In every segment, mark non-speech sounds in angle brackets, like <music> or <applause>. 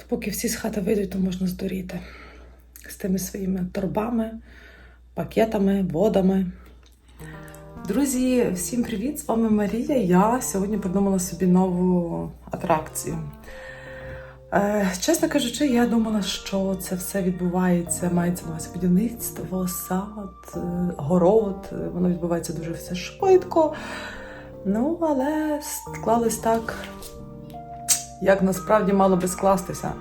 То поки всі з хати вийдуть, то можна здуріти з тими своїми торбами, пакетами, водами. Друзі, всім привіт! З вами Марія. Я сьогодні придумала собі нову атракцію. Е, чесно кажучи, я думала, що це все відбувається, мається на увазі будівництво, сад, е, город. Воно відбувається дуже все швидко. Ну, але склалось так, як насправді мало би скластися.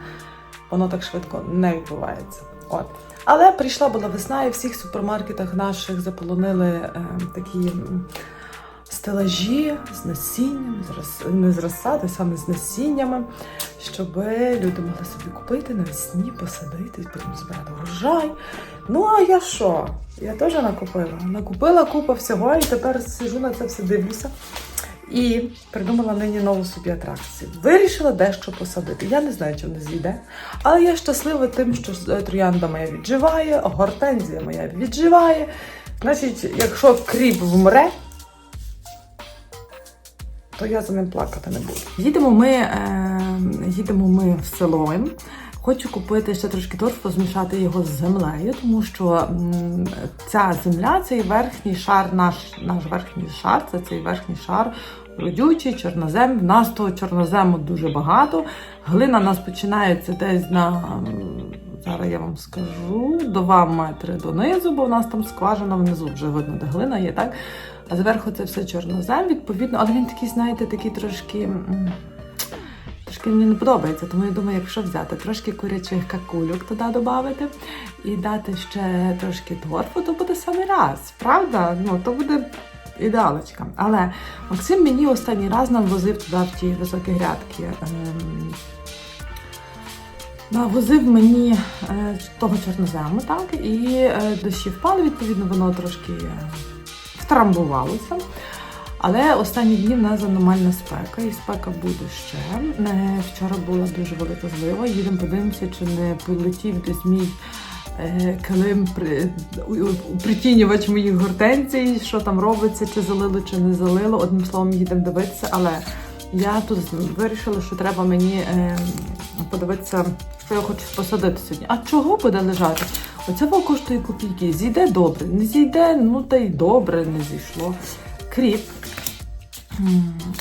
Воно так швидко не відбувається. От. Але прийшла була весна, і в всіх супермаркетах наших заполонили е, такі стелажі з насінням, з роз- не з розсади, саме з насіннями, щоб люди могли собі купити навесні, посадити, потім збирати врожай. Ну а я що? Я теж накупила. Накупила купу всього, і тепер сижу на це все дивлюся. І придумала нині нову собі атракцію. Вирішила дещо посадити. Я не знаю, чи воно зійде. Але я щаслива тим, що е, троянда моя відживає, гортензія моя відживає. Значить, якщо кріп вмре, то я за ним плакати не буду. Їдемо ми, е, їдемо ми в село. Хочу купити ще трошки торфу, змішати його з землею, тому що ця земля, цей верхній шар, наш, наш верхній шар, це цей верхній шар родючий, чорнозем. В нас того чорнозему дуже багато. Глина нас починається десь на зараз я вам скажу, 2 метри донизу, бо в нас там скважина внизу вже видно, де глина є, так? А зверху це все чорнозем, відповідно, але він такий, знаєте, такий трошки. Трошки мені не подобається, тому я думаю, якщо взяти трошки курячих какульок туди додати і дати ще трошки торфу, то буде самий раз. Правда? Ну, то буде ідеалочка. Але Максим мені останній раз нам туди в ті високі грядки. ем, Навозив мені е, того чорнозему, так, і е, дощі впали, відповідно, воно трошки е, втрамбувалося. Але останні дні в нас аномальна спека, і спека буде ще. Е, Вчора була дуже велика злива. Їдемо подивимося, чи не полетів десь мій е, килим притінювач моїх гортензій, що там робиться, чи залило, чи не залило. Одним словом, їдемо дивитися, але я тут вирішила, що треба мені е, подивитися, що я хочу посадити сьогодні. А чого буде лежати? Оце коштує копійки. Зійде добре, не зійде, ну та й добре не зійшло. Кріп.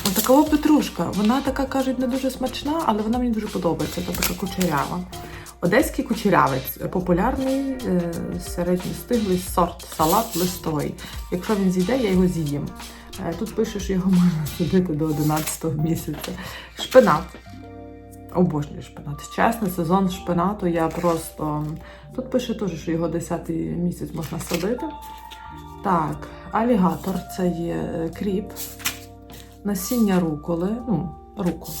Отакова петрушка. Вона така, кажуть, не дуже смачна, але вона мені дуже подобається. Та така кучерява. Одеський кучерявець популярний е, середньостиглий сорт салат листовий. Якщо він зійде, я його з'їм. Е, Тут пише, що його можна садити до 11 місяця. Шпинат. Обожнюю шпинат. Чесно, сезон шпинату я просто. Тут пише теж, що його 10 місяць можна садити. Так, алігатор це є е, кріп, насіння руколи, ну, рукол.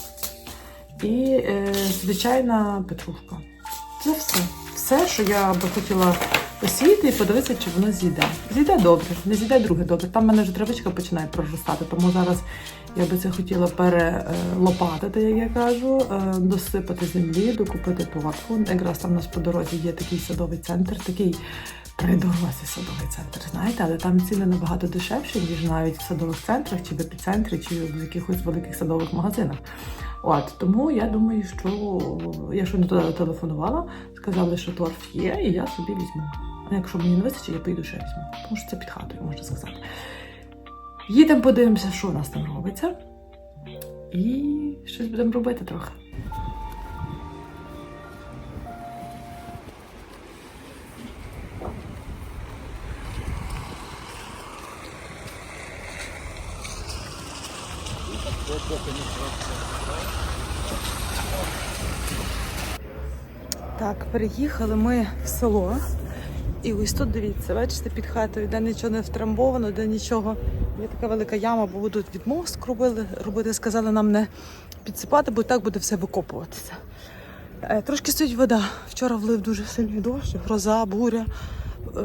І е, звичайна петрушка. Це все. Все, що я би хотіла посіяти і подивитися, чи воно зійде. Зійде добре, не зійде друге добре. Там в мене вже травичка починає проростати, тому зараз я би це хотіла перелопатити, як я кажу, е, досипати землі, докупити торфу. Якраз там у нас по дорозі є такий садовий центр, такий при дорозі садовий центр, знаєте, але там ціни набагато дешевші, ніж навіть в садових центрах, чи в епіцентрі, чи в якихось великих садових магазинах. От тому я думаю, що я щойно туди телефонувала, сказали, що торф є, і я собі візьму. А якщо мені не вистачить, я поїду ще візьму. Тому що це під хатою, можна сказати. Їдемо, подивимося, що у нас там робиться. І щось будемо робити трохи. Переїхали ми в село. І ось тут дивіться, бачите, під хатою, де нічого не втрамбовано, де нічого. Є така велика яма, бо будуть відмостк робили, робити, сказали нам не підсипати, бо так буде все викопуватися. Е, Трошки стоїть вода. Вчора влив дуже сильний дощ, гроза, буря, е,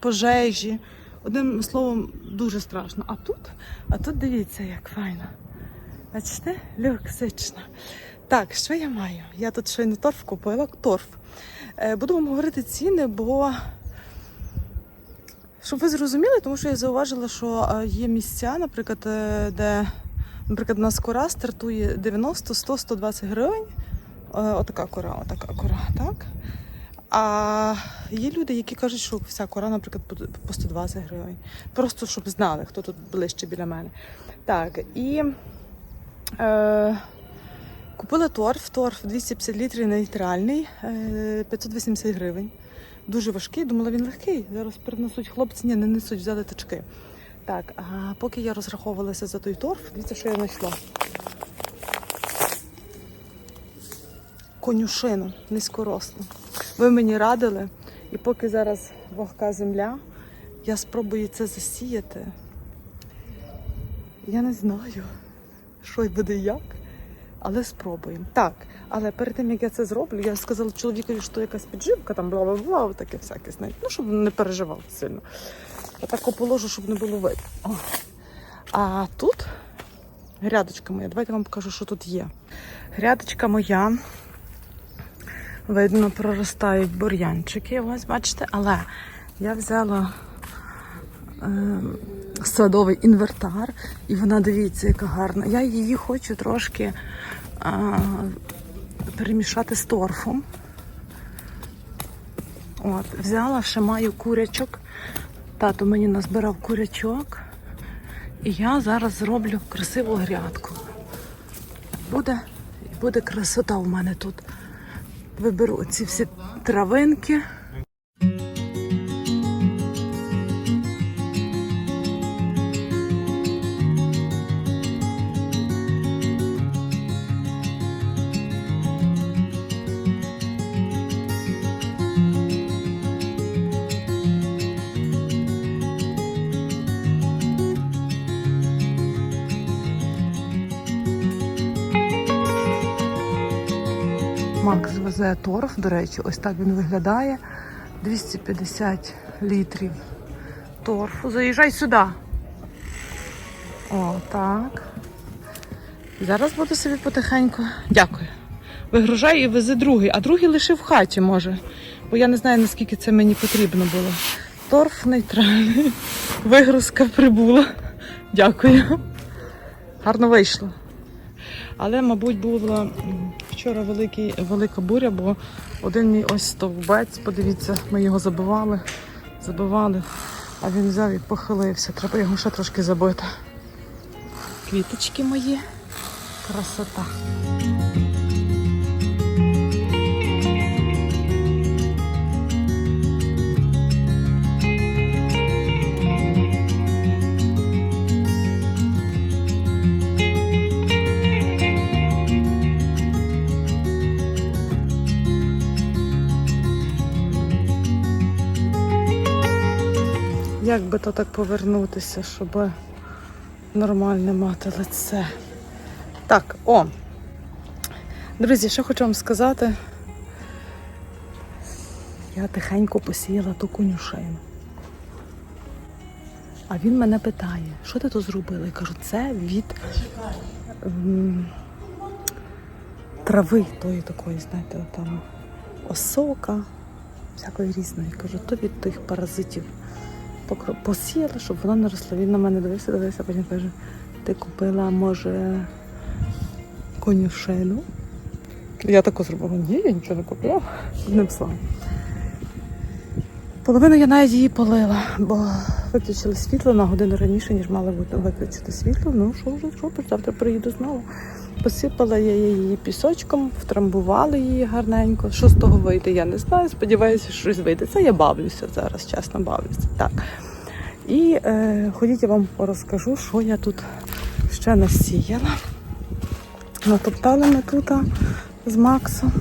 пожежі. Одним словом, дуже страшно. А тут, а тут дивіться, як файно. Бачите, люксично. Так, що я маю? Я тут щойно торф купила, торф. Е, Буду вам говорити ціни, бо щоб ви зрозуміли, тому що я зауважила, що е, є місця, наприклад, е, де, наприклад, у нас кора стартує 90, 100, 120 гривень. Отака кора, отака кора, так? А є люди, які кажуть, що вся кора, наприклад, по 120 гривень. Просто щоб знали, хто тут ближче біля мене. Так, і е, купила торф. Торф 250 літрів нейтральний, е, 580 гривень. Дуже важкий, думала, він легкий. Зараз перенесуть хлопці, ні, не несуть, взяли тачки. Так, а поки я розраховувалася за той торф, дивіться, що я знайшла. Конюшину низькорослу. Ви мені радили, і поки зараз вогка земля, я спробую це засіяти. Я не знаю, що й буде як, але спробуємо. Так, але перед тим як я це зроблю, я сказала чоловікові, що якась підживка, там бла бла бла, таке всяке знаєте. Ну, щоб не переживав сильно. Я так положу, щоб не було видно. О. А тут грядочка моя. Давайте я вам покажу, що тут є. Грядочка моя. Видно, проростають бур'янчики. Ось бачите, але я взяла е, садовий інвертар, і вона дивіться, яка гарна. Я її хочу трошки е, перемішати з торфом. От, взяла, ще маю курячок. Тато мені назбирав курячок. І я зараз зроблю красиву грядку. Буде, буде красота у мене тут. Виберу ці всі травинки. Макс везе торф, до речі, ось так він виглядає. 250 літрів торфу. Заїжджай сюди. О, так. Зараз буду собі потихеньку. Дякую. Вигружай і вези другий, а другий лише в хаті може. Бо я не знаю, наскільки це мені потрібно було. Торф нейтральний. Вигрузка прибула. Дякую. Гарно вийшло. Але, мабуть, була м, вчора великий, велика буря, бо один мій ось стовбець, подивіться, ми його забивали, забивали, а він взяв і похилився. Треба його ще трошки забити. Квіточки мої. Красота. Як би то так повернутися, щоб нормально мати лице. Так, о. Друзі, що хочу вам сказати. Я тихенько посіяла ту конюшину. А він мене питає, що ти тут зробила? Я кажу, це від м, трави тої такої, знаєте, там осока, всякої різної. Я кажу, то від тих паразитів посіяла, щоб воно не росло. Він на мене дивився, дивився, потім каже, ти купила, може, конюшину. Я таку зробила, ні, я нічого не купила. Одним словом. Половину я навіть її полила, бо виключили світло на годину раніше, ніж мали бути виключити світло. Ну що вже зробиш, завтра приїду знову. Посипала я її пісочком, втрамбувала її гарненько. Що з того вийде, я не знаю. Сподіваюся, що щось вийде. Це я бавлюся зараз, чесно бавлюся. Так. І е, ходіть, я вам розкажу, що я тут ще насіяла. Натоптали ми тут з Максом.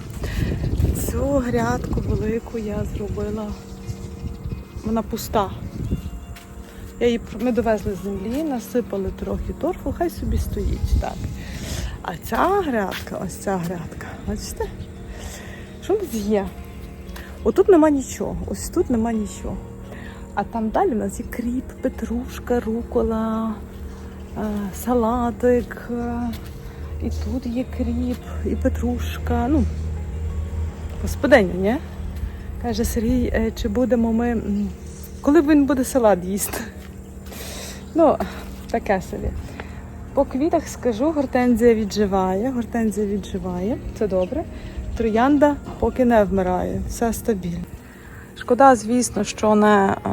Цю грядку велику я зробила. Вона пуста. Я її, ми довезли з землі, насипали трохи торфу, хай собі стоїть. Так. А ця грядка, ось ця грядка, бачите? Що тут є? Отут нема нічого, ось тут нема нічого. А там далі у нас є кріп, петрушка, рукола, е, салатик. е, І тут є кріп, і петрушка. Ну, господиня, ні? Каже Сергій, е, чи будемо ми. Коли він буде салат їсти? Ну, таке собі. По квітах скажу, гортензія відживає, гортензія відживає, це добре. Троянда поки не вмирає, все стабільно. Шкода, звісно, що не е,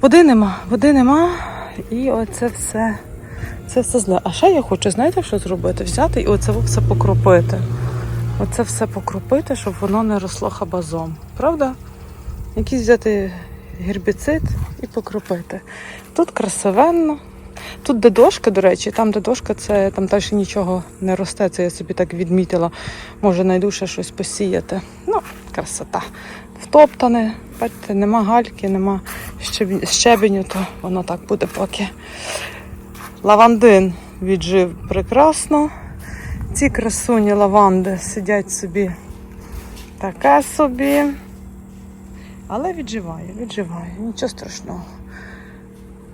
води нема, води нема, і оце все, це все зле. А ще я хочу, знаєте, що зробити? Взяти і оце все покропити. Оце все покропити, щоб воно не росло хабазом. Правда? Якийсь взяти гербіцид і покропити. Тут красивенно. Тут де дошка, до речі, там де дошка, це там теж нічого не росте. Це я собі так відмітила. Може, найду ще щось посіяти. Ну, красота. Втоптане, бачите, нема гальки, нема щебеню, то воно так буде поки. Лавандин віджив прекрасно. Ці красуні лаванди сидять собі таке собі. Але відживає, відживає, нічого страшного.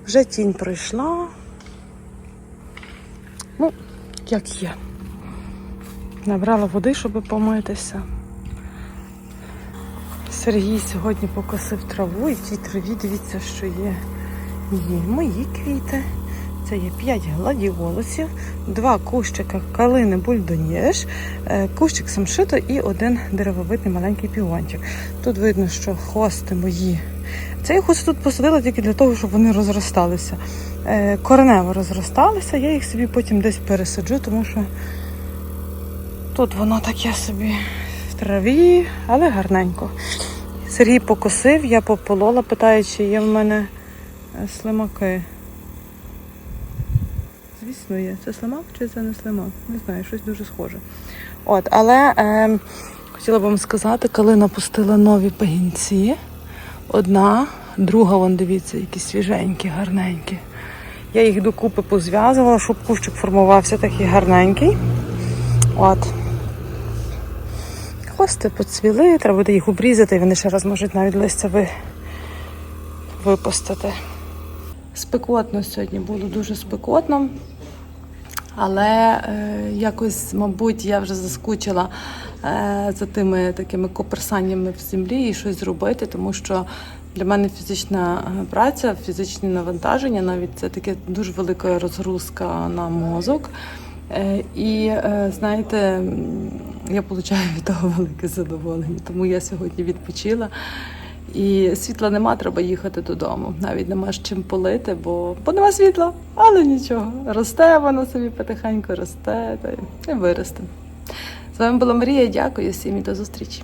Вже тінь пройшла. Ну, як є. Набрала води, щоб помитися. Сергій сьогодні покосив траву, і в тій траві дивіться, що є. Є мої квіти. Це є 5 гладіолусів, два кущика калини бульдоніж, е, кущик самшиту і один деревовидний маленький піончик. Тут видно, що хости мої. Це я хост тут посадила тільки для того, щоб вони розросталися. Е, Коренево розросталися, я їх собі потім десь пересаджу, тому що тут воно таке собі в траві, але гарненько. Сергій покосив, я пополола, питає, чи є в мене е, слимаки. Звісно, є. Це слимак чи це не слимак? Не знаю, щось дуже схоже. От, але е, хотіла б вам сказати, коли напустила нові пагінці. Одна, друга, вон дивіться, які свіженькі, гарненькі. Я їх докупи позв'язувала, щоб кущик формувався такий гарненький. От. Хвости поцвіли, треба буде їх обрізати, і вони ще раз можуть навіть листя ви... випустити. Спекотно сьогодні було дуже спекотно. Але е, якось, мабуть, я вже заскучила е, за тими такими коперсаннями в землі і щось зробити, тому що для мене фізична е, праця, фізичні навантаження, навіть це таке дуже велика розгрузка на мозок. Е, і е, знаєте, я отримую від того <laughs> велике задоволення, тому я сьогодні відпочила. І світла нема, треба їхати додому. Навіть нема з чим полити, бо, бо нема світла, але нічого. Росте воно собі потихеньку росте та й- виросте. З вами була Марія. Дякую всім і до зустрічі.